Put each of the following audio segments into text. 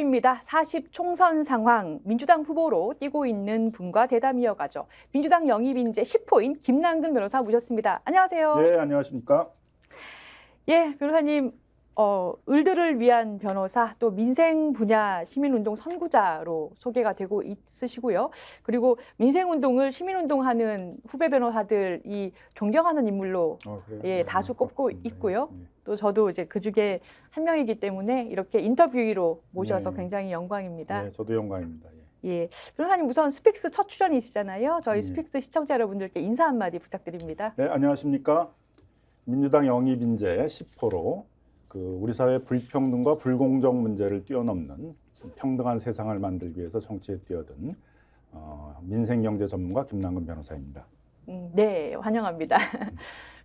토요입니다. 40 총선 상황 민주당 후보로 뛰고 있는 분과 대담 이어가죠. 민주당 영입 인재 10호인 김남근 변호사 모셨습니다. 안녕하세요. 네, 안녕하십니까? 예, 변호사님. 어, 을들을 위한 변호사 또 민생 분야 시민운동 선구자로 소개가 되고 있으시고요. 그리고 민생운동을 시민운동하는 후배 변호사들이 존경하는 인물로 어, 그래요? 예, 다수 꼽고 고맙습니다. 있고요. 네. 또 저도 이제 그 중에 한 명이기 때문에 이렇게 인터뷰로 모셔서 네. 굉장히 영광입니다. 네, 저도 영광입니다. 예. 예, 변호사님 우선 스픽스 첫 출연이시잖아요. 저희 네. 스픽스 시청자 여러분들께 인사 한마디 부탁드립니다. 네, 안녕하십니까? 민주당 영입 인재 10호로 그 우리 사회 불평등과 불공정 문제를 뛰어넘는 평등한 세상을 만들기 위해서 정치에 뛰어든 어, 민생경제 전문가 김남근 변호사입니다. 음, 네, 환영합니다.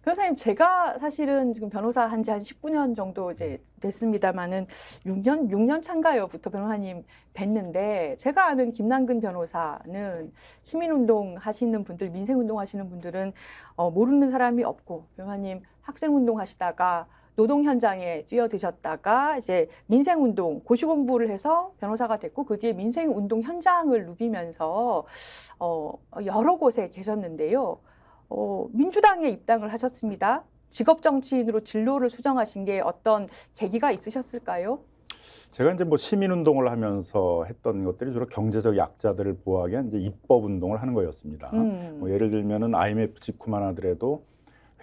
변호사님, 제가 사실은 지금 변호사 한 지 한 19년 정도 이제 됐습니다만은 6년, 6년 차인가요부터 변호사님 뵀는데 제가 아는 김남근 변호사는 시민운동 하시는 분들, 민생운동 하시는 분들은 어, 모르는 사람이 없고 변호사님 학생운동 하시다가 노동 현장에 뛰어드셨다가 이제 민생 운동 고시 공부를 해서 변호사가 됐고 그 뒤에 민생 운동 현장을 누비면서 어, 여러 곳에 계셨는데요. 어, 민주당에 입당을 하셨습니다. 직업 정치인으로 진로를 수정하신 게 어떤 계기가 있으셨을까요? 제가 이제 뭐 시민 운동을 하면서 했던 것들이 주로 경제적 약자들을 보호하기 위한 이제 입법 운동을 하는 거였습니다. 음. 뭐 예를 들면은 IMF 직후만 하더라도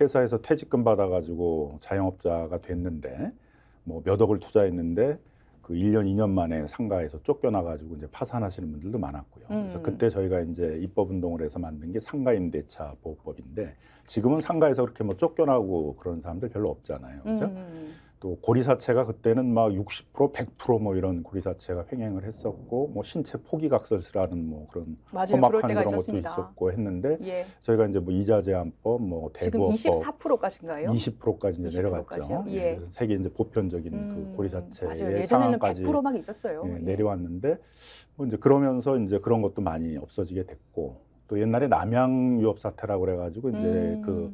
회사에서 퇴직금 받아가지고 자영업자가 됐는데 뭐 몇 억을 투자했는데 그 1년, 2년 만에 상가에서 쫓겨나가지고 이제 파산하시는 분들도 많았고요. 그래서 음. 그때 저희가 이제 입법 운동을 해서 만든 게 상가임대차 보호법인데 지금은 상가에서 그렇게 뭐 쫓겨나고 그런 사람들 별로 없잖아요. 그죠? 음. 또 고리사체가 그때는 막 60% 100%뭐 이런 고리사체가 횡행을 했었고 뭐 신체 포기각설스라는 뭐 그런 험악한 그런 것도 있었습니다. 있었고 했는데 예. 저희가 이제 뭐 이자 제한법, 뭐 지금 대부업법 24%까지인가요? 20%까지 이제 20% 내려갔죠. 예. 예. 세계 이제 보편적인 음, 그 고리사체의 상황까지 100%막 있었어요. 예, 예. 내려왔는데 뭐 이제 그러면서 이제 그런 것도 많이 없어지게 됐고 또 옛날에 남양 유업 사태라고 그래가지고 이제 음. 그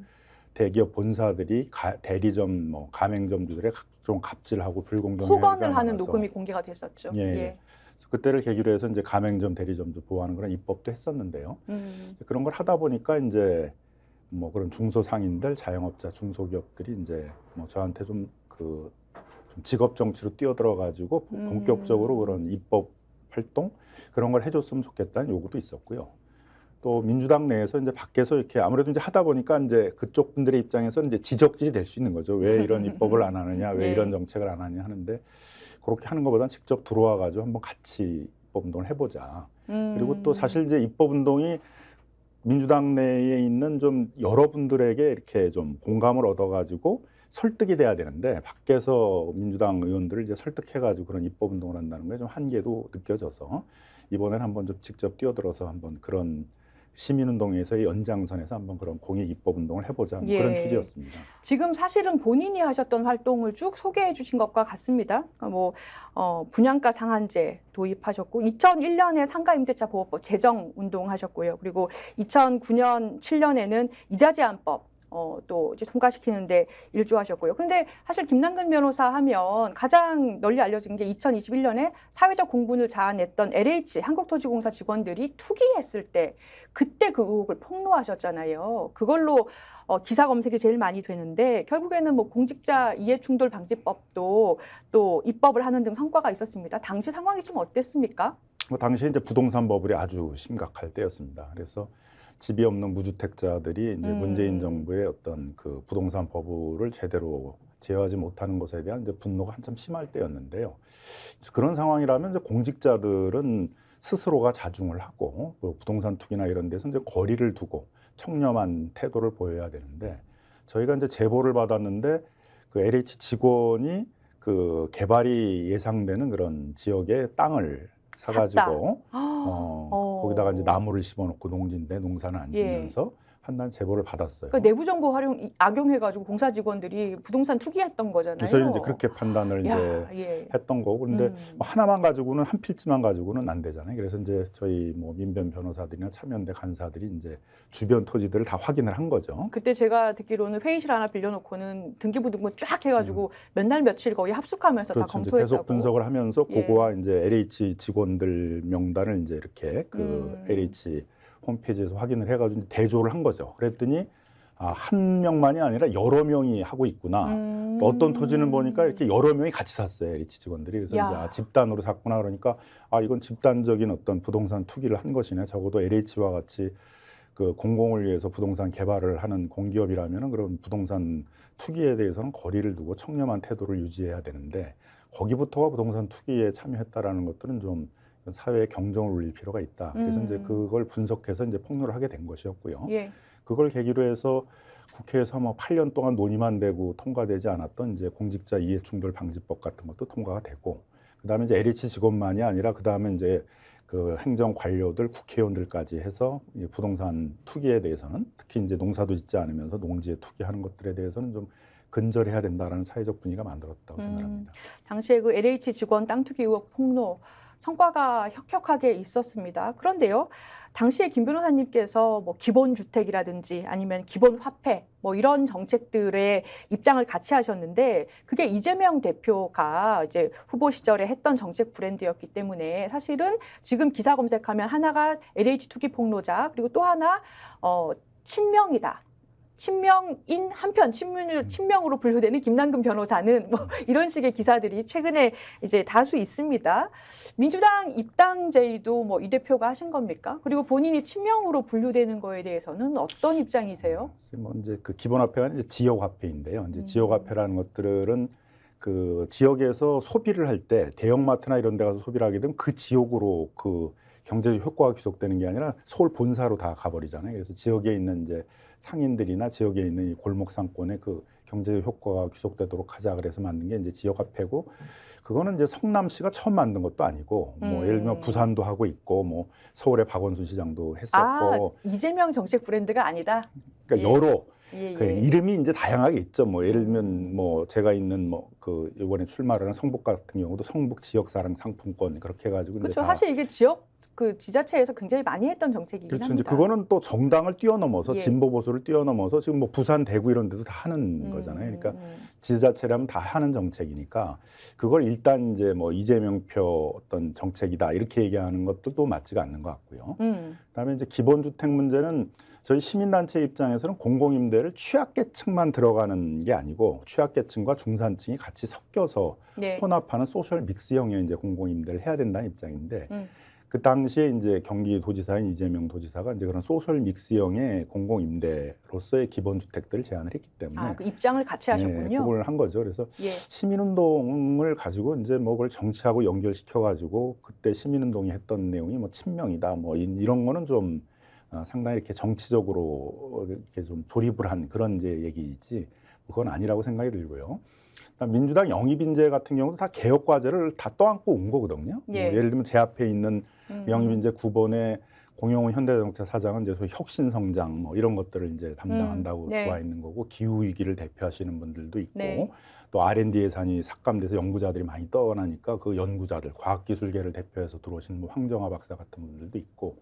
대기업 본사들이 가, 대리점 뭐 가맹점주들의 각종 갑질하고 불공정 행위가 하는 녹음이 공개가 됐었죠. 예, 예. 그래서 그때를 계기로 해서 이제 가맹점 대리점주 보호하는 그런 입법도 했었는데요. 음. 그런 걸 하다 보니까 이제 뭐 그런 중소상인들, 자영업자, 중소기업들이 이제 뭐 저한테 좀그 좀 직업 정치로 뛰어들어 가지고 음. 본격적으로 그런 입법 활동 그런 걸 해줬으면 좋겠다는 요구도 있었고요. 또 민주당 내에서 이제 밖에서 이렇게 아무래도 이제 하다 보니까 이제 그쪽 분들의 입장에서 이제 지적질이 될 수 있는 거죠. 왜 이런 입법을 안 하느냐, 왜 네. 이런 정책을 안 하느냐 하는데 그렇게 하는 것보다는 직접 들어와 가지고 한번 같이 입법 운동을 해보자. 음. 그리고 또 사실 이제 입법 운동이 민주당 내에 있는 좀 여러분들에게 이렇게 좀 공감을 얻어가지고 설득이 돼야 되는데 밖에서 민주당 의원들을 이제 설득해가지고 그런 입법 운동을 한다는 게 좀 한계도 느껴져서 이번엔 한번 좀 직접 뛰어들어서 한번 그런 시민운동에서의 연장선에서 한번 그런 공익 입법 운동을 해보자 뭐 그런 예. 취지였습니다. 지금 사실은 본인이 하셨던 활동을 쭉 소개해 주신 것과 같습니다. 그러니까 뭐 어, 분양가 상한제 도입하셨고 2001년에 상가임대차 보호법 제정 운동하셨고요. 그리고 2009년 7년에는 이자 제한법 어, 또 이제 통과시키는데 일조하셨고요. 그런데 사실 김남근 변호사 하면 가장 널리 알려진 게 2021년에 사회적 공분을 자아냈던 LH 한국토지공사 직원들이 투기했을 때 그때 그 의혹을 폭로하셨잖아요. 그걸로 어, 기사 검색이 제일 많이 되는데 결국에는 뭐 공직자 이해충돌 방지법도 또 입법을 하는 등 성과가 있었습니다. 당시 상황이 좀 어땠습니까? 뭐 당시에 이제 부동산 버블이 아주 심각할 때였습니다. 그래서 집이 없는 무주택자들이 이제 음. 문재인 정부의 어떤 그 부동산 버블을 제대로 제어하지 못하는 것에 대한 이제 분노가 한참 심할 때였는데요. 그런 상황이라면 이제 공직자들은 스스로가 자중을 하고 뭐 부동산 투기나 이런 데서 이제 거리를 두고 청렴한 태도를 보여야 되는데 저희가 이제 제보를 받았는데 그 LH 직원이 그 개발이 예상되는 그런 지역의 땅을 사가지고 어, 어. 거기다가 이제 나무를 심어놓고 농지인데 농사는 안 예. 지면서 판단 제보를 받았어요. 그러니까 내부 정보 활용 이- 악용해가지고 공사 직원들이 부동산 투기했던 거잖아요. 저희는 이제 그렇게 판단을 야, 이제 예. 했던 거고 근데 음. 뭐 하나만 가지고는 한 필지만 가지고는 안 되잖아요. 그래서 이제 저희 뭐 민변 변호사들이나 참여연대 간사들이 이제 주변 토지들을 다 확인을 한 거죠. 그때 제가 듣기로는 회의실 하나 빌려놓고는 등기부 등본 쫙 해가지고 몇날 며칠 거의 합숙하면서 다 음. 그렇죠. 이제 검토했다고. 계속 분석을 하면서 예. 그거와 이제 LH 직원들 명단을 이제 이렇게 그 음. LH 홈페이지에서 확인을 해가지고 대조를 한 거죠. 그랬더니 아, 한 명만이 아니라 여러 명이 하고 있구나. 음. 또 어떤 토지는 보니까 이렇게 여러 명이 같이 샀어요 LH 직원들이 그래서 야. 이제 아, 집단으로 샀구나 그러니까 아 이건 집단적인 어떤 부동산 투기를 한 것이네 적어도 LH와 같이 그 공공을 위해서 부동산 개발을 하는 공기업이라면은 그런 부동산 투기에 대해서는 거리를 두고 청렴한 태도를 유지해야 되는데 거기부터가 부동산 투기에 참여했다라는 것들은 좀 사회에 경종을 울릴 필요가 있다. 그래서 음. 이제 그걸 분석해서 이제 폭로를 하게 된 것이었고요. 예. 그걸 계기로 해서 국회에서 뭐 8년 동안 논의만 되고 통과되지 않았던 이제 공직자 이해 충돌 방지법 같은 것도 통과가 되고 그다음에 이제 LH 직원만이 아니라 그다음에 이제 그 행정 관료들 국회의원들까지 해서 이 부동산 투기에 대해서는 특히 이제 농사도 짓지 않으면서 농지에 투기하는 것들에 대해서는 좀 근절해야 된다라는 사회적 분위기가 만들었다고 음. 생각합니다. 당시에 그 LH 직원 땅 투기 의혹 폭로 성과가 혁혁하게 있었습니다. 그런데요, 당시에 김 변호사님께서 뭐 기본 주택이라든지 아니면 기본 화폐 뭐 이런 정책들의 입장을 같이 하셨는데 그게 이재명 대표가 이제 후보 시절에 했던 정책 브랜드였기 때문에 사실은 지금 기사 검색하면 하나가 LH 투기 폭로자 그리고 또 하나 어 친명이다. 친명인 한편 친명, 친명으로 분류되는 김남근 변호사는 뭐 이런 식의 기사들이 최근에 이제 다수 있습니다. 민주당 입당 제의도 뭐 이 대표가 하신 겁니까? 그리고 본인이 친명으로 분류되는 거에 대해서는 어떤 입장이세요? 뭐 이제 그 기본 화폐가 이제 지역 화폐인데요. 이제 음. 지역 화폐라는 것들은 그 지역에서 소비를 할 때 대형마트나 이런 데 가서 소비를 하게 되면 그 지역으로 그 경제적 효과가 귀속되는 게 아니라 서울 본사로 다 가버리잖아요. 그래서 지역에 있는 이제 상인들이나 지역에 있는 이 골목 상권에 그 경제적 효과가 귀속되도록 하자 그래서 만든 게 이제 지역 화폐고 그거는 이제 성남시가 처음 만든 것도 아니고 뭐 음. 예를 들면 부산도 하고 있고 뭐 서울의 박원순 시장도 아 했었고 이재명 정책 브랜드가 아니다. 그러니까 예. 여러 예, 그 예. 이름이 이제 다양하게 있죠. 뭐 예를 들면 뭐 제가 있는 뭐 그 이번에 출마를 한 성북 같은 경우도 성북 지역 사랑 상품권 그렇게 해가지고 그렇죠. 사실 이게 지역 그 지자체에서 굉장히 많이 했던 정책이긴 그렇죠. 합니다. 그거는 또 정당을 뛰어넘어서 예. 진보 보수를 뛰어넘어서 지금 뭐 부산 대구 이런 데도 다 하는 음, 거잖아요. 그러니까 음, 지자체라면 다 하는 정책이니까 그걸 일단 이제 뭐 이재명표 어떤 정책이다 이렇게 얘기하는 것도 맞지가 않는 것 같고요. 음. 그다음에 이제 기본주택 문제는 저희 시민단체 입장에서는 공공임대를 취약계층만 들어가는 게 아니고 취약계층과 중산층이 같이 섞여서 네. 혼합하는 소셜 믹스형의 이제 공공임대를 해야 된다는 입장인데 음. 그 당시에 이제 경기도지사인 이재명 도지사가 이제 그런 소셜 믹스형의 공공 임대로서의 기본 주택들을 제안을 했기 때문에 아, 그 입장을 같이 하셨군요. 네, 그걸 한 거죠. 그래서 예. 시민운동을 가지고 이제 뭐 그걸 정치하고 연결시켜 가지고 그때 시민운동이 했던 내용이 뭐 친명이다 뭐 이- 이런 거는 좀 어, 상당히 이렇게 정치적으로 이렇게 좀 조립을 한 그런 이제 얘기이지 그건 아니라고 생각이 들고요. 민주당 영입 인재 같은 경우도 다 개혁 과제를 다 떠안고 온 거거든요. 뭐 예. 예를 들면 제 앞에 있는 음. 영입 인재 9번의 공용훈 현대자동차 사장은 이제 소위 혁신 성장 뭐 이런 것들을 이제 담당한다고 음, 네. 들어와 있는 거고 기후 위기를 대표하시는 분들도 있고 네. 또 R&D 예산이 삭감돼서 연구자들이 많이 떠나니까 그 연구자들 과학기술계를 대표해서 들어오신 뭐 황정화 박사 같은 분들도 있고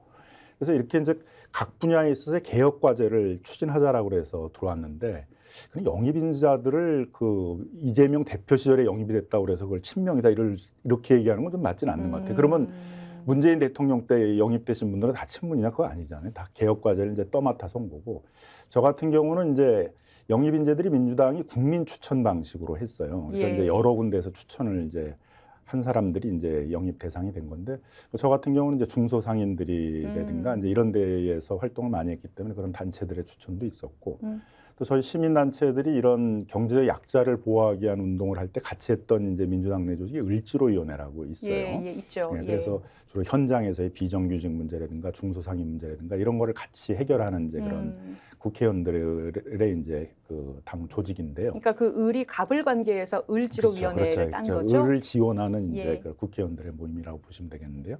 그래서 이렇게 이제 각 분야에 있어서 개혁 과제를 추진하자라고 그래서 들어왔는데 그 영입인자들을 그 이재명 대표 시절에 영입이 됐다고 그래서 그걸 친명이다 이럴 이렇게 얘기하는 건 좀 맞지는 않는 것 같아요. 그러면 음. 문재인 대통령 때 영입되신 분들은 다 친문이냐 그거 아니잖아요. 다 개혁 과제를 이제 떠맡아서 온 거고 저 같은 경우는 이제 영입 인재들이 민주당이 국민 추천 방식으로 했어요. 그래서 예. 이제 여러 군데에서 추천을 이제 한 사람들이 이제 영입 대상이 된 건데 저 같은 경우는 이제 중소상인들이라든가 음. 이제 이런 데에서 활동을 많이 했기 때문에 그런 단체들의 추천도 있었고 음. 또 저희 시민단체들이 이런 경제적 약자를 보호하기 위한 운동을 할 때 같이 했던 이제 민주당 내 조직이 을지로위원회라고 있어요. 예, 예, 있죠. 네, 예. 그래서 주로 현장에서의 비정규직 문제라든가 중소상인 문제라든가 이런 거를 같이 해결하는 이제 그런 음. 국회의원들의 이제 그 당 조직인데요. 그러니까 그 을이 갑을 관계에서 을지로 위원회를 딴 그렇죠. 거죠. 을을 지원하는 이제 예. 그 국회의원들의 모임이라고 보시면 되겠는데요.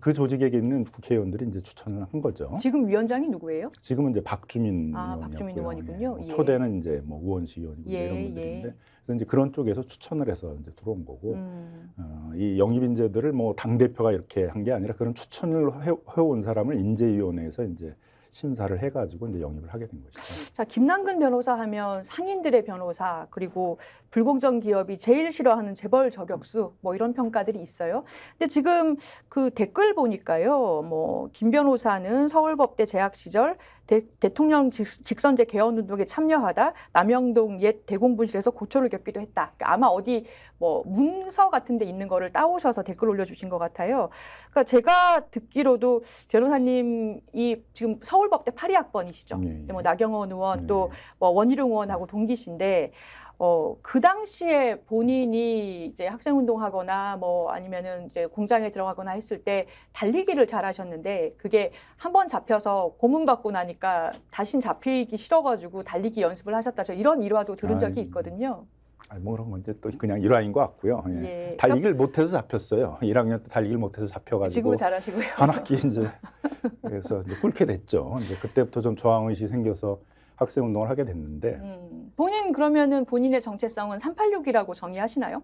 그 조직에 있는 국회의원들이 이제 추천을 한 거죠. 지금 위원장이 누구예요? 지금은 이제 박주민 아. 박주민 의원이군요. 예. 예. 초대는 이제 뭐 우원식 의원이고 예, 이런 예. 분들인데 그래서 이제 그런 쪽에서 추천을 해서 이제 들어온 거고 음. 어, 이 영입 인재들을 뭐 당 대표가 이렇게 한 게 아니라 그런 추천을 해, 해온 사람을 인재위원회에서 이제 심사를 해가지고 이제 영입을 하게 된 거죠. 자, 김남근 변호사 하면 상인들의 변호사 그리고 불공정 기업이 제일 싫어하는 재벌 저격수 뭐 이런 평가들이 있어요. 근데 지금 그 댓글 보니까요. 뭐 김 변호사는 서울법대 재학 시절 대, 대통령 직, 직선제 개헌 운동에 참여하다 남영동 옛 대공분실에서 고초를 겪기도 했다. 그러니까 아마 어디 뭐 문서 같은 데 있는 거를 따오셔서 댓글 올려주신 것 같아요. 그러니까 제가 듣기로도 변호사님이 지금 서울법대 8위학번이시죠. 예, 예. 근데 뭐 나경원 의원 네. 또뭐 원희룡 의원하고 동기신데 어, 그 당시에 본인이 이제 학생 운동하거나 뭐 아니면은 이제 공장에 들어가거나 했을 때 달리기를 잘 하셨는데 그게 한 번 잡혀서 고문 받고 나니까 다신 잡히기 싫어가지고 달리기 연습을 하셨다. 저 이런 일화도 들은 적이. 있거든요. 아, 뭐 그런 건 이제 또 그냥 일화인 것 같고요. 예. 예. 달리기를 못해서 잡혔어요. 1학년 때 달리기를 못해서 잡혀가지고 잘하시고요. 한 학기 이제 그래서 이제 꿇게 됐죠. 이제 그때부터 좀 저항 의식이 생겨서 학생 운동을 하게 됐는데 음, 본인 그러면은 본인의 정체성은 386이라고 정의하시나요?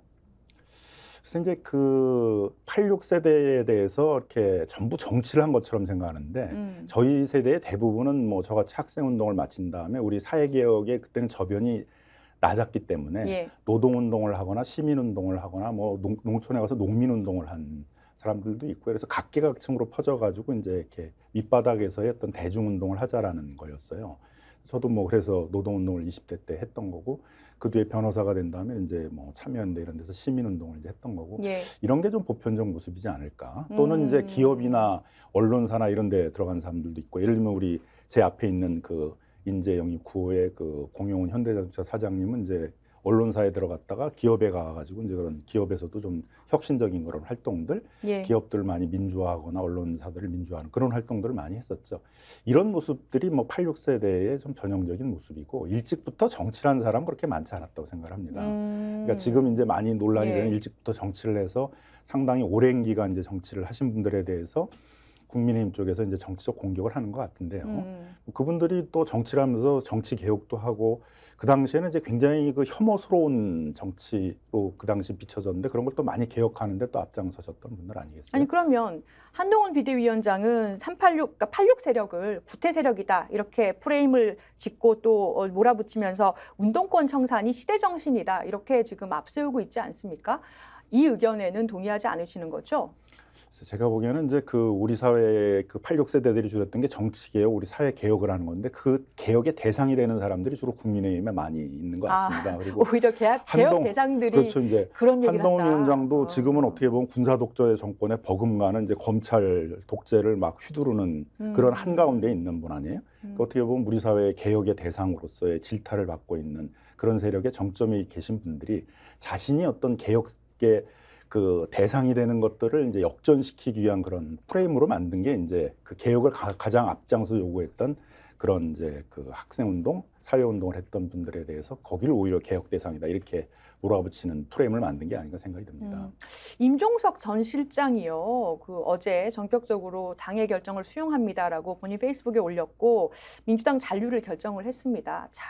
그래서 이제 그 86 세대에 대해서 이렇게 전부 정치를 한 것처럼 생각하는데 음. 저희 세대의 대부분은 뭐 저같이 학생 운동을 마친 다음에 우리 사회 개혁에 그때는 저변이 낮았기 때문에 예. 노동 운동을 하거나 시민 운동을 하거나 뭐 농, 농촌에 가서 농민 운동을 한 사람들도 있고 그래서 각계각층으로 퍼져 가지고 이제 이렇게 밑바닥에서의 어떤 대중 운동을 하자라는 거였어요. 저도 뭐 그래서 노동 운동을 20대 때 했던 거고 그 뒤에 변호사가 된 다음에 이제 뭐 참여연대 이런 데서 시민 운동을 이제 했던 거고 예. 이런 게 좀 보편적 모습이지 않을까. 또는 이제 음. 기업이나 언론사나 이런 데 들어간 사람들도 있고 예를 들면 우리 제 앞에 있는 그 인재 영입 구호의 그 공용훈 현대자동차 사장님은 이제 언론사에 들어갔다가 기업에 가가지고 이제 그런 기업에서도 좀 혁신적인 그런 활동들, 예. 기업들을 많이 민주화하거나 언론사들을 민주화하는 그런 활동들을 많이 했었죠. 이런 모습들이 뭐 86세대의 좀 전형적인 모습이고 일찍부터 정치라는 사람 은 그렇게 많지 않았다고 생각합니다. 음. 그러니까 지금 이제 많이 논란이 예. 되는 일찍부터 정치를 해서 상당히 오랜 기간 이제 정치를 하신 분들에 대해서 국민의힘 쪽에서 이제 정치적 공격을 하는 것 같은데요. 음. 그분들이 또 정치를 하면서 정치 개혁도 하고 그 당시에는 이제 굉장히 그 혐오스러운 정치로 그 당시 비춰졌는데 그런 걸 또 많이 개혁하는데 또 앞장서셨던 분들 아니겠어요? 아니 그러면 한동훈 비대위원장은 386, 그러니까 86 세력을 구태 세력이다 이렇게 프레임을 짓고 또 어, 몰아붙이면서 운동권 청산이 시대 정신이다 이렇게 지금 앞세우고 있지 않습니까? 이 의견에는 동의하지 않으시는 거죠? 제가 보기에는 이제 그 우리 사회의 그 86 세대들이 주렸던 게 정치 개혁, 우리 사회 개혁을 하는 건데 그 개혁의 대상이 되는 사람들이 주로 국민의힘에 많이 있는 것 같습니다. 그리고 오히려 개혁, 개혁 대상들이 그렇죠 이제 그런 한동훈. 위원장도 어. 지금은 어떻게 보면 군사 독재의 정권의 버금가는 이제 검찰 독재를 막 휘두르는 음. 그런 한 가운데 있는 분 아니에요? 음. 그 어떻게 보면 우리 사회의 개혁의 대상으로서의 질타를 받고 있는 그런 세력의 정점에 계신 분들이 자신이 어떤 개혁의 그 대상이 되는 것들을 이제 역전시키기 위한 그런 프레임으로 만든 게 이제 그 개혁을 가, 장 앞장서 요구했던 그런 이제 그 학생 운동, 사회 운동을 했던 분들에 대해서 거기를 오히려 개혁 대상이다 이렇게 몰아붙이는 프레임을 만든 게 아닌가 생각이 듭니다. 음. 임종석 전 실장이요. 그 어제 전격적으로 당의 결정을 수용합니다라고 본인 페이스북에 올렸고 민주당 잔류를 결정을 했습니다. 자,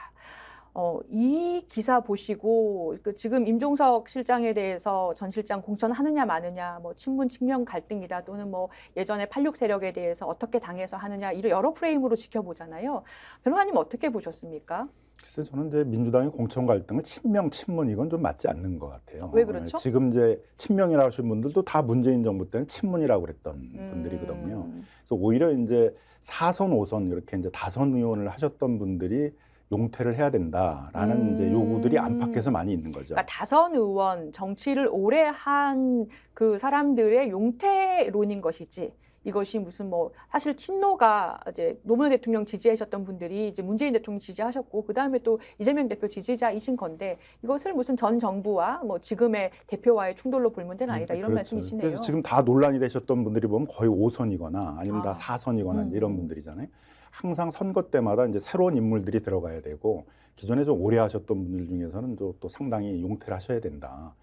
어, 이 기사 보시고 그 지금 임종석 실장에 대해서 전 실장 공천하느냐 마느냐, 뭐 친문 측면 갈등이다 또는 뭐 예전에 86 세력에 대해서 어떻게 당해서 하느냐 이런 여러 프레임으로 지켜보잖아요. 변호사님 어떻게 보셨습니까? 글쎄 저는 이제 민주당의 공천 갈등을 친명 친문 이건 좀 맞지 않는 것 같아요. 왜 그렇죠? 예, 지금 이제 친명이라고 하신 분들도 다 문재인 정부 때는 친문이라고 그랬던 분들이거든요. 음. 그래서 오히려 이제 사선 오선 이렇게 이제 다선 의원을 하셨던 분들이 용퇴를 해야 된다라는 음. 이제 요구들이 안팎에서 많이 있는 거죠. 그러니까 다선 의원 정치를 오래 한 그 사람들의 용태론인 것이지 이것이 무슨 뭐 사실 친노가 이제 노무현 대통령 지지하셨던 분들이 이제 문재인 대통령 지지하셨고 그 다음에 또 이재명 대표 지지자이신 건데 이것을 무슨 전 정부와 뭐 지금의 대표와의 충돌로 볼 문제는 아니다 이런 그렇죠. 말씀이시네요. 그래서 지금 다 논란이 되셨던 분들이 보면 거의 5선이거나 아니면 아. 다 4선이거나 음. 이런 분들이잖아요. 항상 선거 때마다 이제 새로운 인물들이 들어가야 되고 기존에 좀 오래 하셨던 분들 중에서는 또, 또 상당히 용퇴를 하셔야 된다.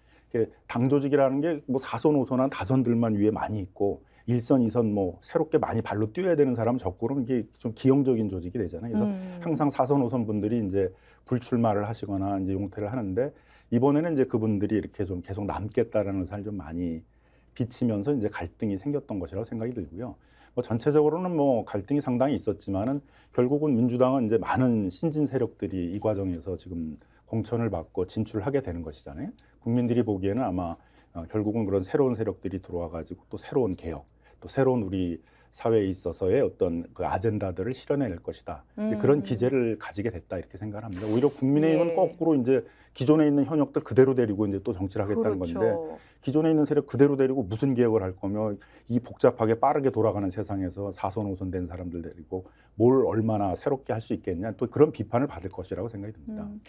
당 조직이라는 게뭐 4선, 5선 한 다선들만 위에 많이 있고 일선, 이선 뭐 새롭게 많이 발로 뛰어야 되는 사람은 적고 그러면 이게 좀 기형적인 조직이 되잖아요. 그래서 음. 항상 사선 오선 분들이 이제 불출마를 하시거나 이제 용퇴를 하는데 이번에는 이제 그분들이 이렇게 좀 계속 남겠다라는 의사를 좀 많이 비치면서 이제 갈등이 생겼던 것이라고 생각이 들고요. 뭐 전체적으로는 뭐 갈등이 상당히 있었지만은 결국은 민주당은 이제 많은 신진 세력들이 이 과정에서 지금 공천을 받고 진출하게 되는 것이잖아요. 국민들이 보기에는 아마 어, 결국은 그런 새로운 세력들이 들어와 가지고 또 새로운 개혁, 또 새로운 우리 사회에 있어서의 어떤 그 아젠다들을 실현해낼 것이다. 음. 그런 기제를 가지게 됐다 이렇게 생각합니다. 오히려 국민의힘은 예. 거꾸로 이제 기존에 있는 현역들 그대로 데리고 이제 또 정치를 하겠다는 그렇죠. 건데 기존에 있는 세력 그대로 데리고 무슨 개혁을 할 거며 이 복잡하게 빠르게 돌아가는 세상에서 사선 오선 된 사람들 데리고 뭘 얼마나 새롭게 할 수 있겠냐 또 그런 비판을 받을 것이라고 생각이 듭니다. 음.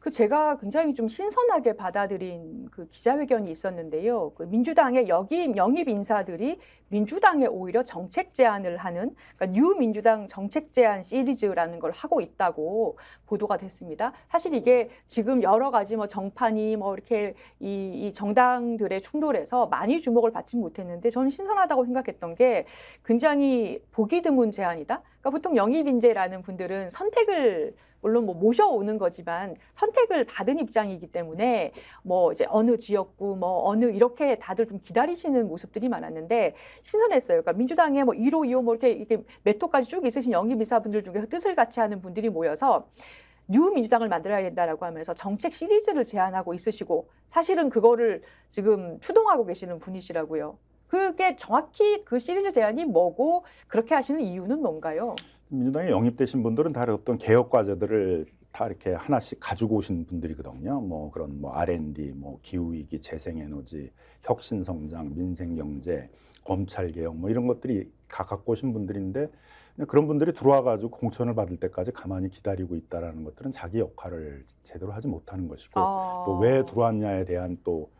그 제가 굉장히 좀 신선하게 받아들인 그 기자회견이 있었는데요. 그 민주당의 역임 영입 인사들이 민주당에 오히려 정책 제안을 하는 그러니까 뉴 민주당 정책 제안 시리즈라는 걸 하고 있다고 보도가 됐습니다. 사실 이게 지금 여러 가지 뭐 정판이 뭐 이렇게 이, 이 정당들의 충돌에서 많이 주목을 받지 못했는데 저는 신선하다고 생각했던 게 굉장히 보기 드문 제안이다. 그러니까 보통 영입 인재라는 분들은 선택을 물론 뭐 모셔오는 거지만 선택을 받은 입장이기 때문에 뭐 이제 어느 지역구 뭐 어느 이렇게 다들 좀 기다리시는 모습들이 많았는데 신선했어요. 그러니까 민주당의 뭐 1호, 2호 뭐 이렇게 이렇게 몇 호까지 쭉 있으신 영입 이사분들 중에서 뜻을 같이 하는 분들이 모여서 뉴 민주당을 만들어야 된다라고 하면서 정책 시리즈를 제안하고 있으시고 사실은 그거를 지금 추동하고 계시는 분이시라고요. 그게 정확히 그 시리즈 제안이 뭐고 그렇게 하시는 이유는 뭔가요? 민주당에 영입되신 분들은 다 어떤 개혁 과제들을 다 이렇게 하나씩 가지고 오신 분들이거든요. 뭐 그런 뭐 R&D, 뭐 기후 위기, 재생 에너지, 혁신 성장, 민생 경제, 검찰 개혁 뭐 이런 것들이 다 갖고 오신 분들인데 그런 분들이 들어와 가지고 공천을 받을 때까지 가만히 기다리고 있다라는 것들은 자기 역할을 제대로 하지 못하는 것이고 아. 또왜 들어왔냐에 대한 또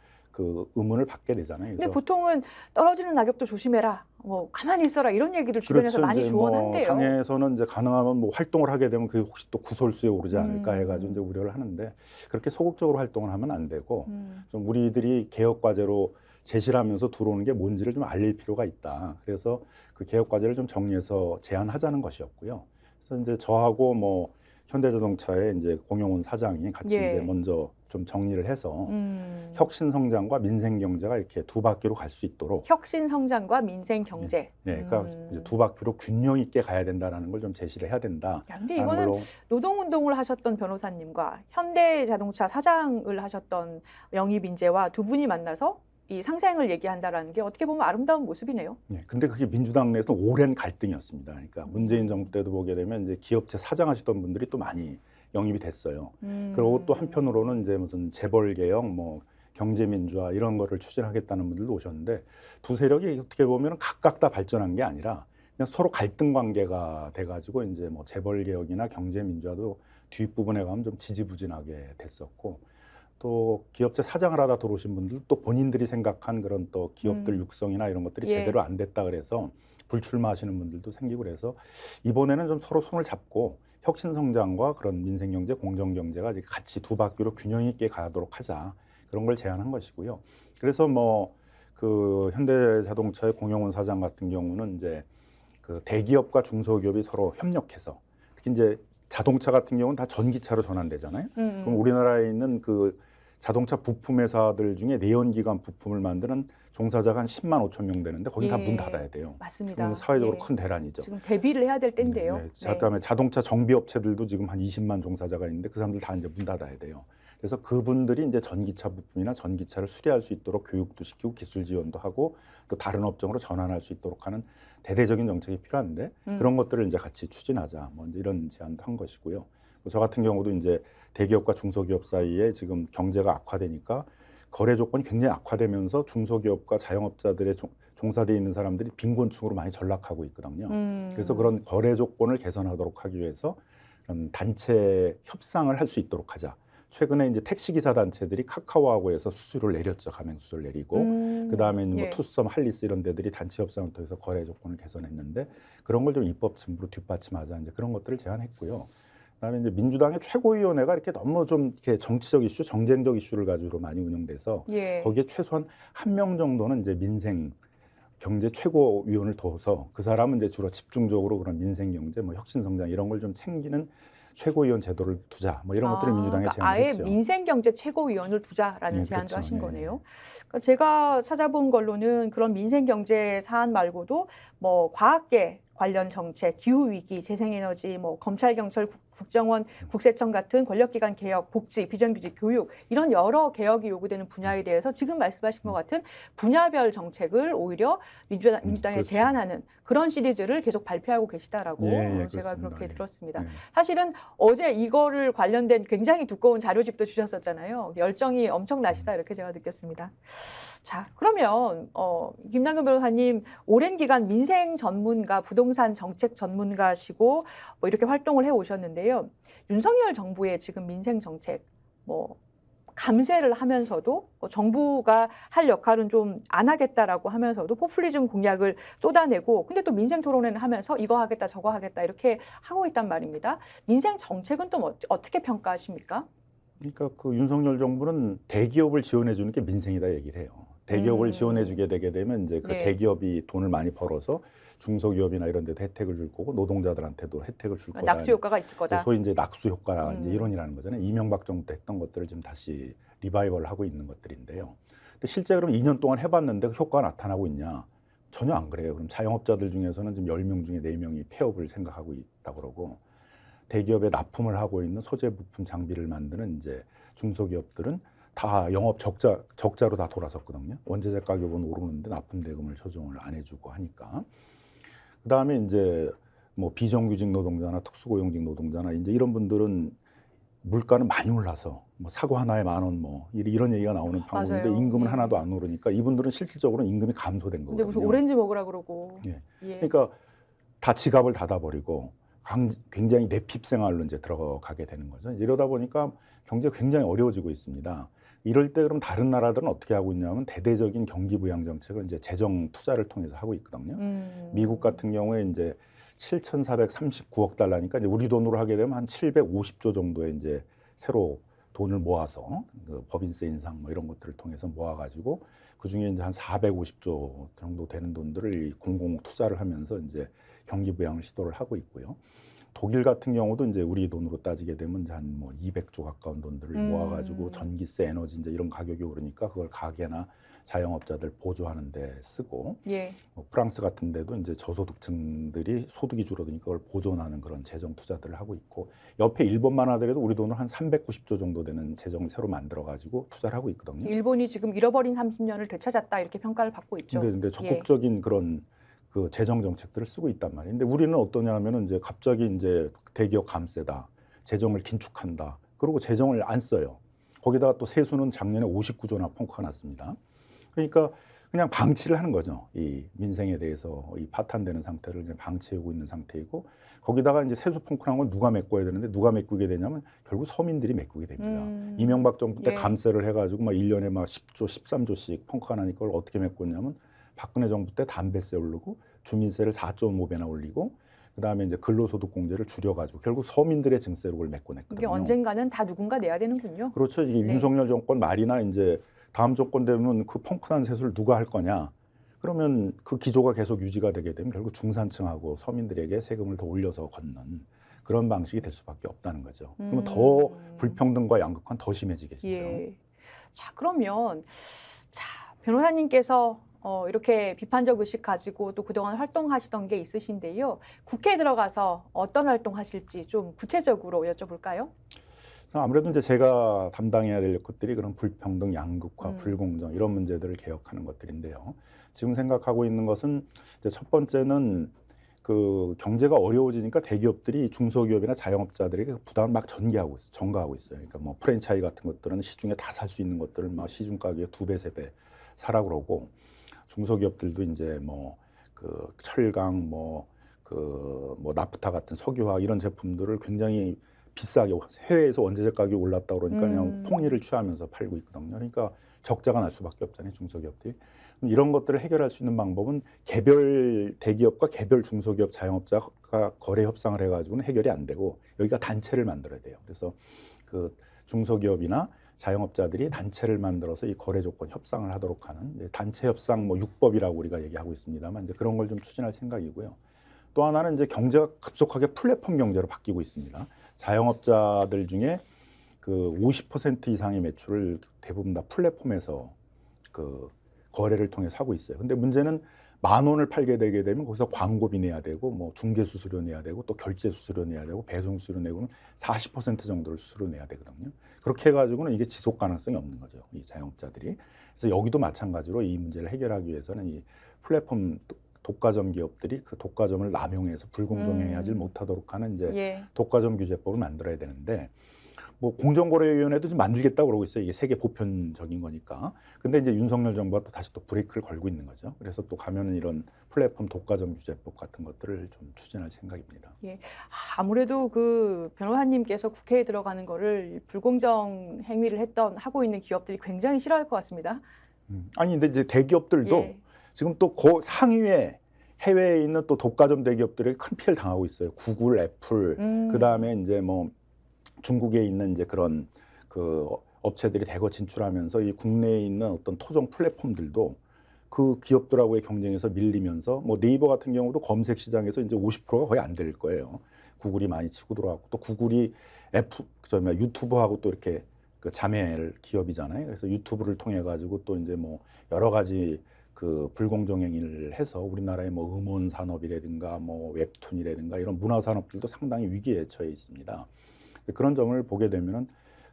그 의문을 받게 되잖아요. 근데 보통은 떨어지는 낙엽도 조심해라. 뭐 가만히 있어라 이런 얘기들 주변에서 그렇죠. 많이 이제 조언한대요. 뭐 당에서는 이제 가능하면 뭐 활동을 하게 되면 그게 혹시 또 구설수에 오르지 않을까 음. 해가지고 이제 우려를 하는데 그렇게 소극적으로 활동을 하면 안 되고 음. 좀 우리들이 개혁 과제로 제시를 하면서 들어오는 게 뭔지를 좀 알릴 필요가 있다. 그래서 그 개혁 과제를 좀 정리해서 제안하자는 것이었고요. 그래서 이제 저하고 뭐 현대자동차의 이제 공영훈 사장이 같이 예. 이제 먼저 좀 정리를 해서 음. 혁신 성장과 민생 경제가 이렇게 두 바퀴로 갈 수 있도록 혁신 성장과 민생 경제. 네, 그러니까 음. 이제 두 바퀴로 균형 있게 가야 된다라는 걸 좀 제시를 해야 된다. 야, 근데 이거는 걸로 노동운동을 하셨던 변호사님과 현대자동차 사장을 하셨던 영입 인재와 두 분이 만나서 이 상생을 얘기한다라는 게 어떻게 보면 아름다운 모습이네요. 네, 근데 그게 민주당 내에서 오랜 갈등이었습니다. 그러니까 문재인 정부 때도 보게 되면 이제 기업체 사장하시던 분들이 또 많이 영입이 됐어요. 음. 그리고 또 한편으로는 이제 무슨 재벌 개혁, 뭐 경제 민주화 이런 거를 추진하겠다는 분들도 오셨는데 두 세력이 어떻게 보면 각각 다 발전한 게 아니라 그냥 서로 갈등 관계가 돼가지고 이제 뭐 재벌 개혁이나 경제 민주화도 뒷부분에 가면 좀 지지부진하게 됐었고 또 기업체 사장을 하다 들어오신 분들 또 본인들이 생각한 그런 또 기업들 음. 육성이나 이런 것들이 예. 제대로 안 됐다 그래서 불출마하시는 분들도 생기고 그래서 이번에는 좀 서로 손을 잡고 혁신 성장과 그런 민생 경제, 공정 경제가 이제 같이 두 바퀴로 균형 있게 가도록 하자 그런 걸 제안한 것이고요. 그래서 뭐 그 현대자동차의 공영훈 사장 같은 경우는 이제 그 대기업과 중소기업이 서로 협력해서 특히 이제 자동차 같은 경우는 다 전기차로 전환되잖아요. 음. 그럼 우리나라에 있는 그 자동차 부품 회사들 중에 내연기관 부품을 만드는 종사자가 한 10만 5천 명 되는데 거기 다 예. 문 닫아야 돼요. 맞습니다. 사회적으로 예. 큰 대란이죠. 지금 대비를 해야 될 때인데요. 네, 네. 그다음에 자동차 정비 업체들도 지금 한 20만 종사자가 있는데 그 사람들 다 이제 문 닫아야 돼요. 그래서 그분들이 이제 전기차 부품이나 전기차를 수리할 수 있도록 교육도 시키고 기술 지원도 하고 또 다른 업종으로 전환할 수 있도록 하는 대대적인 정책이 필요한데 음. 그런 것들을 이제 같이 추진하자. 뭐 이런 제안도 한 것이고요. 저 같은 경우도 이제 대기업과 중소기업 사이에 지금 경제가 악화되니까 거래 조건이 굉장히 악화되면서 중소기업과 자영업자들의 종, 종사되어 있는 사람들이 빈곤층으로 많이 전락하고 있거든요. 음. 그래서 그런 거래 조건을 개선하도록 하기 위해서 그런 단체 협상을 할 수 있도록 하자. 최근에 이제 택시 기사 단체들이 카카오하고 해서 수수료를 내렸죠. 가맹 수수료를 내리고 음. 그다음에 뭐 예. 투썸, 할리스 이런 데들이 단체 협상을 통해서 거래 조건을 개선했는데 그런 걸 좀 입법 승부로 뒷받침하자 이제 그런 것들을 제안했고요. 그다음에 이제 민주당의 최고위원회가 이렇게 너무 좀 이렇게 정치적 이슈, 정쟁적 이슈를 가지고 많이 운영돼서 예. 거기에 최소한 한 명 정도는 이제 민생 경제 최고위원을 둬서 그 사람은 이제 주로 집중적으로 그런 민생 경제, 뭐 혁신 성장 이런 걸 좀 챙기는 최고위원 제도를 두자. 뭐 이런 것들을 아, 민주당에 그러니까 아예 제안했죠. 민생경제 최고위원을 두자라는 네, 제안도 그렇죠. 하신 네. 거네요. 그러니까 제가 찾아본 걸로는 그런 민생경제 사안 말고도 뭐 과학계 관련 정책, 기후 위기, 재생에너지, 뭐 검찰, 경찰, 국- 국정원, 국세청 같은 권력기관 개혁, 복지, 비정규직, 교육 이런 여러 개혁이 요구되는 분야에 대해서 지금 말씀하신 것 같은 분야별 정책을 오히려 민주당, 음, 민주당에 그렇죠. 제안하는 그런 시리즈를 계속 발표하고 계시다라고 예, 예, 어, 제가 그렇습니다. 그렇게 예. 들었습니다. 네. 사실은 어제 이거를 관련된 굉장히 두꺼운 자료집도 주셨었잖아요. 열정이 엄청나시다 이렇게 제가 느꼈습니다. 자, 그러면 어, 김남근 변호사님 오랜 기간 민생 전문가, 부동산 정책 전문가시고 뭐 이렇게 활동을 해 오셨는데요. 윤석열 정부의 지금 민생 정책 뭐 감세를 하면서도 뭐 정부가 할 역할은 좀 안 하겠다라고 하면서도 포퓰리즘 공약을 쏟아내고 근데 또 민생 토론회는 하면서 이거 하겠다 저거 하겠다 이렇게 하고 있단 말입니다. 민생 정책은 또 뭐- 어떻게 평가하십니까? 그러니까 그 윤석열 정부는 대기업을 지원해 주는 게 민생이다 얘기를 해요. 대기업을 음. 지원해 주게 되게 되면 이제 그 네. 대기업이 돈을 많이 벌어서 중소기업이나 이런 데도 혜택을 줄 거고 노동자들한테도 혜택을 줄 거다. 낙수 효과가 있을 거다. 소위 이제 낙수 효과 음. 이제 이론이라는 거잖아요. 이명박 정부 때 했던 것들을 지금 다시 리바이벌 하고 있는 것들인데요. 근데 실제 그럼 2년 동안 해봤는데 그 효과가 나타나고 있냐? 전혀 안 그래요. 그럼 자영업자들 중에서는 지금 10명 중에 4명이 폐업을 생각하고 있다 그러고 대기업에 납품을 하고 있는 소재 부품 장비를 만드는 이제 중소기업들은 다 영업 적자 적자로 다 돌아섰거든요. 원재재 가격은 오르는데 납품 대금을 조정을 안 해주고 하니까. 그다음에 이제 뭐 비정규직 노동자나 특수고용직 노동자나 이제 이런 분들은 물가는 많이 올라서 뭐 사고 하나에 만 원 뭐 이런 얘기가 나오는 방법인데 맞아요. 임금은 예. 하나도 안 오르니까 이분들은 실질적으로 임금이 감소된 근데 거거든요. 무슨 오렌지 먹으라 그러고. 예. 예. 그러니까 다 지갑을 닫아버리고 강- 굉장히 내핍 생활로 이제 들어가게 되는 거죠. 이러다 보니까 경제가 굉장히 어려워지고 있습니다. 이럴 때 그럼 다른 나라들은 어떻게 하고 있냐면 대대적인 경기 부양 정책을 이제 재정 투자를 통해서 하고 있거든요. 음. 미국 같은 경우에 이제 7,439억 달러니까 이제 우리 돈으로 하게 되면 한 750조 정도의 이제 새로 돈을 모아서 그 법인세 인상 뭐 이런 것들을 통해서 모아 가지고 그 중에 이제 한 450조 정도 되는 돈들을 이 공공 투자를 하면서 이제 경기 부양을 시도를 하고 있고요. 독일 같은 경우도 이제 우리 돈으로 따지게 되면 한뭐 200조 가까운 돈들을 음. 모아가지고 전기세, 에너지 이제 이런 가격이 오르니까 그걸 가게나 자영업자들 보조하는 데 쓰고 예. 뭐 프랑스 같은 데도 이제 저소득층들이 소득이 줄어드니까 그걸 보존하는 그런 재정 투자들을 하고 있고 옆에 일본만 하더라도 우리 돈으로 한 390조 정도 되는 재정 새로 만들어 가지고 투자를 하고 있거든요. 일본이 지금 잃어버린 30년을 되찾았다 이렇게 평가를 받고 있죠. 근데, 근데 적극적인 그런 그 재정 정책들을 쓰고 있단 말이에요. 근데 우리는 어떠냐 하면은 이제 갑자기 이제 대기업 감세다. 재정을 긴축한다. 그리고 재정을 안 써요. 거기다가 또 세수는 작년에 59조나 펑크가 났습니다. 그러니까 그냥 방치를 하는 거죠. 이 민생에 대해서 이 파탄되는 상태를 그냥 방치하고 있는 상태이고 거기다가 이제 세수 펑크난 건 누가 메꿔야 되는데 누가 메꾸게 되냐면 결국 서민들이 메꾸게 됩니다. 음. 이명박 정부 때 예. 감세를 해가지고 막 1년에 막 10조, 13조씩 펑크가 나니까 그걸 어떻게 메꿨냐면 박근혜 정부 때 담배세 오르고 주민세를 4.5배나 올리고 그다음에 이제 근로소득 공제를 줄여가지고 결국 서민들의 증세로 그걸 메꿔냈거든요. 이게 언젠가는 다 누군가 내야 되는군요. 그렇죠. 이게 네. 윤석열 정권 말이나 이제 다음 정권 되면 그 펑크난 세수를 누가 할 거냐? 그러면 그 기조가 계속 유지가 되게 되면 결국 중산층하고 서민들에게 세금을 더 올려서 걷는 그런 방식이 될 수밖에 없다는 거죠. 그러면 더 음. 불평등과 양극화는 더 심해지겠죠. 예. 자, 그러면 자, 변호사님께서 어, 이렇게 비판적 의식 가지고 또 그동안 활동하시던 게 있으신데요. 국회에 들어가서 어떤 활동하실지 좀 구체적으로 여쭤볼까요? 아무래도 이제 제가 담당해야 될 것들이 그런 불평등, 양극화, 음. 불공정 이런 문제들을 개혁하는 것들인데요. 지금 생각하고 있는 것은 이제 첫 번째는 그 경제가 어려워지니까 대기업들이 중소기업이나 자영업자들에게 그 부담을 막 전개하고 있어, 전가하고 있어요. 그러니까 뭐 프랜차이즈 같은 것들은 시중에 다 살 수 있는 것들을 막 시중 가격에 두 배, 세 배 사라 그러고 중소기업들도 이제 뭐 그 철강 뭐 그 뭐 나프타 같은 석유화 이런 제품들을 굉장히 비싸게 해외에서 원재재 가격이 올랐다 그러니까 음. 그냥 폭리를 취하면서 팔고 있거든요. 그러니까 적자가 날 수밖에 없잖아요, 중소기업들이. 이런 것들을 해결할 수 있는 방법은 개별 대기업과 개별 중소기업 자영업자가 거래 협상을 해가지고는 해결이 안 되고 여기가 단체를 만들어야 돼요. 그래서 그 중소기업이나 자영업자들이 단체를 만들어서 이 거래 조건 협상을 하도록 하는 단체 협상 뭐 육법이라고 우리가 얘기하고 있습니다만 이제 그런 걸 좀 추진할 생각이고요. 또 하나는 이제 경제가 급속하게 플랫폼 경제로 바뀌고 있습니다. 자영업자들 중에 그 50% 이상의 매출을 대부분 다 플랫폼에서 그 거래를 통해서 하고 있어요. 근데 문제는 만 원을 팔게 되게 되면 거기서 광고비 내야 되고 뭐 중개 수수료 내야 되고 또 결제 수수료 내야 되고 배송 수수료 내고는 40% 정도를 수수료 내야 되거든요. 그렇게 해가지고는 이게 지속 가능성이 없는 거죠. 이 자영업자들이. 그래서 여기도 마찬가지로 이 문제를 해결하기 위해서는 이 플랫폼 도- 독과점 기업들이 그 독과점을 남용해서 불공정행위하지 음. 못하도록 하는 이제 예. 독과점 규제법을 만들어야 되는데 뭐 공정거래위원회도 좀 만들겠다고 그러고 있어요. 이게 세계 보편적인 거니까. 근데 이제 윤석열 정부가 또 다시 또 브레이크를 걸고 있는 거죠. 그래서 또 가면은 이런 플랫폼 독과점 규제법 같은 것들을 좀 추진할 생각입니다. 아무래도 그 변호사님께서 국회에 들어가는 거를 불공정 행위를 했던 하고 있는 기업들이 굉장히 싫어할 것 같습니다. 음. 아니 근데 이제 대기업들도 예. 지금 또 그 상위에 해외에 있는 또 독과점 대기업들이 큰 피해를 당하고 있어요. 구글, 애플, 음. 그 다음에 이제 뭐 중국에 있는 이제 그런 그 업체들이 대거 진출하면서 이 국내에 있는 어떤 토종 플랫폼들도 그 기업들하고의 경쟁에서 밀리면서 뭐 네이버 같은 경우도 검색 시장에서 이제 50%가 거의 안 될 거예요. 구글이 많이 치고 들어왔고 또 구글이 애플 저 뭐야 유튜브하고 또 이렇게 그 자매를 기업이잖아요. 그래서 유튜브를 통해 가지고 또 이제 뭐 여러 가지 그 불공정 행위를 해서 우리나라의 뭐 음원 산업이라든가 뭐 웹툰이라든가 이런 문화 산업들도 상당히 위기에 처해 있습니다. 그런 점을 보게 되면은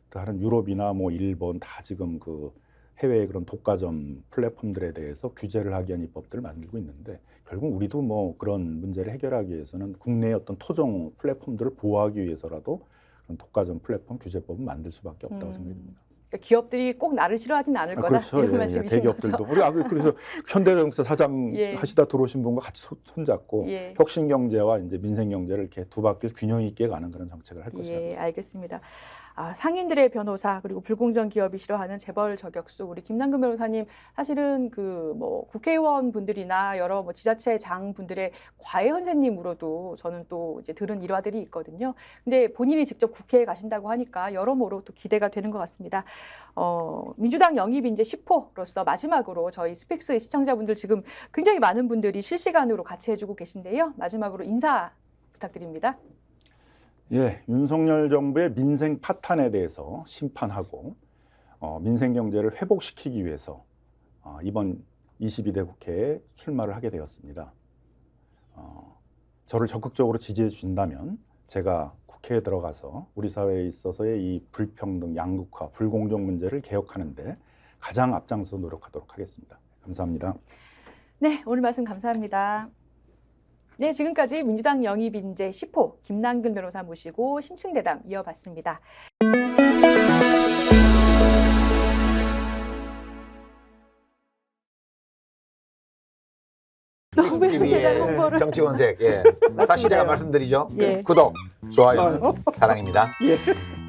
다른 유럽이나 뭐 일본 다 지금 그 해외의 그런 독과점 플랫폼들에 대해서 규제를 하기 위한 입법들을 만들고 있는데 결국 우리도 뭐 그런 문제를 해결하기 위해서는 국내의 어떤 토종 플랫폼들을 보호하기 위해서라도 그런 독과점 플랫폼 규제법은 만들 수밖에 없다고 음. 생각됩니다. 그러니까 기업들이 꼭 나를 싫어하지는 않을 아, 거다 그렇죠. 이런 예, 예. 말씀이신 대기업들도 거죠. 우리 아, 그래서 현대자동차 사장 예. 하시다 들어오신 분과 같이 손- 손잡고 예. 혁신 경제와 이제 민생 경제를 이렇게 두 바퀴 균형 있게 가는 그런 정책을 할 것이다. 예, 알겠습니다. 아, 상인들의 변호사 그리고 불공정 기업이 싫어하는 재벌 저격수 우리 김남근 변호사님 사실은 그 뭐 국회의원 분들이나 여러 뭐 지자체 장 분들의 과외 선생님으로도 저는 또 이제 들은 일화들이 있거든요. 근데 본인이 직접 국회에 가신다고 하니까 여러모로 또 기대가 되는 것 같습니다. 어, 민주당 영입 이제 10호로서 마지막으로 저희 스펙스 시청자분들 지금 굉장히 많은 분들이 실시간으로 같이 해주고 계신데요. 마지막으로 인사 부탁드립니다. 예, 윤석열 정부의 민생 파탄에 대해서 심판하고 어, 민생 경제를 회복시키기 위해서 어, 이번 22대 국회에 출마를 하게 되었습니다. 어, 저를 적극적으로 지지해 주신다면 제가 국회에 들어가서 우리 사회에 있어서의 이 불평등, 양극화, 불공정 문제를 개혁하는데 가장 앞장서 노력하도록 하겠습니다. 감사합니다. 네, 오늘 말씀 감사합니다. 네, 지금까지 민주당 영입 인재 10호 김남근 변호사 모시고 심층 대담 이어봤습니다. 너무 TV의 홍보를 정치권색 예. 다시 제가 말씀드리죠. 예. 구독, 좋아요, 사랑입니다. 예.